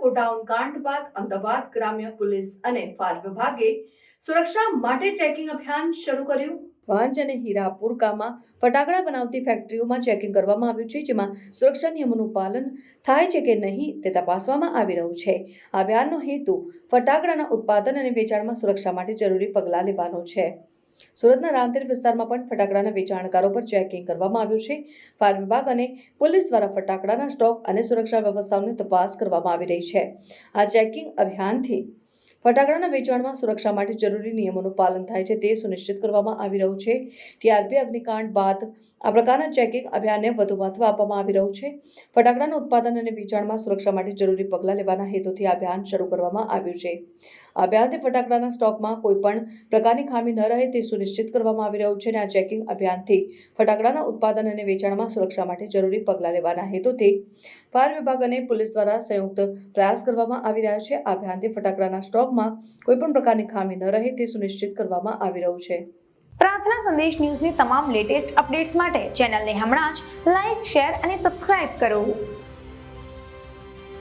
Godown કાંડ બાદ અમદાવાદ ગ્રામ્ય પોલીસ અને ફાયર વિભાગે સુરક્ષા માટે ચેકિંગ અભિયાન શરૂ કર્યું. પાંચ અને હીરાપુર ગામમાં ફટાકડા બનાવતી ફેક્ટરીઓમાં ચેકિંગ કરવામાં આવ્યું છે, જેમાં સુરક્ષા નિયમોનું પાલન થાય છે કે નહીં તે તપાસવામાં આવી રહ્યું છે. અભિયાનનો હેતુ ફટાકડાના ઉત્પાદન અને વેચાણમાં સુરક્ષા માટે જરૂરી પગલાં લેવાનો છે. સુરતના રાંદેર વિસ્તારમાં પણ ફટાકડાના વેચાણકારો પર ચેકિંગ કરવામાં આવ્યું છે. ફાયર વિભાગ અને પોલીસ દ્વારા ફટાકડાના સ્ટોક અને સુરક્ષા વ્યવસ્થાઓની તપાસ કરવામાં આવી રહી છે. આ ચેકિંગ અભિયાનથી ફટાકડાના વેચાણમાં સુરક્ષા માટે જરૂરી નિયમોનું પાલન થાય છે તે સુનિશ્ચિત કરવામાં આવી રહ્યું છે. ટીઆરપી અગ્નિકાંડ બાદ આ પ્રકારના ચેકિંગ અભિયાનને વધુ મહત્વ આપવામાં આવી રહ્યું છે. ફટાકડાના ઉત્પાદન અને વેચાણમાં સુરક્ષા માટે જરૂરી પગલાં લેવાના હેતુથી અભિયાન શરૂ કરવામાં આવ્યું છે. આ અભિયાનથી ફટાકડાના સ્ટોકમાં કોઈપણ પ્રકારની ખામી ન રહે તે સુનિશ્ચિત કરવામાં આવી રહ્યું છે અને આ ચેકિંગ અભિયાનથી ફટાકડાના ઉત્પાદન અને વેચાણમાં સુરક્ષા માટે જરૂરી પગલાં લેવાના હેતુથી ફાયર વિભાગ અને પોલીસ દ્વારા સંયુક્ત પ્રયાસ કરવામાં આવી રહ્યા છે. આ અભિયાનથી ફટાકડાના સ્ટોકમાં કોઈપણ પ્રકારની ખામી ન રહે તે સુનિશ્ચિત કરવામાં આવી રહ્યું છે. પ્રાર્થના સંદેશ ન્યૂઝની તમામ લેટેસ્ટ અપડેટ્સ માટે ચેનલને હમણાં જ લાઈક, શેર અને સબસ્ક્રાઇબ કરો.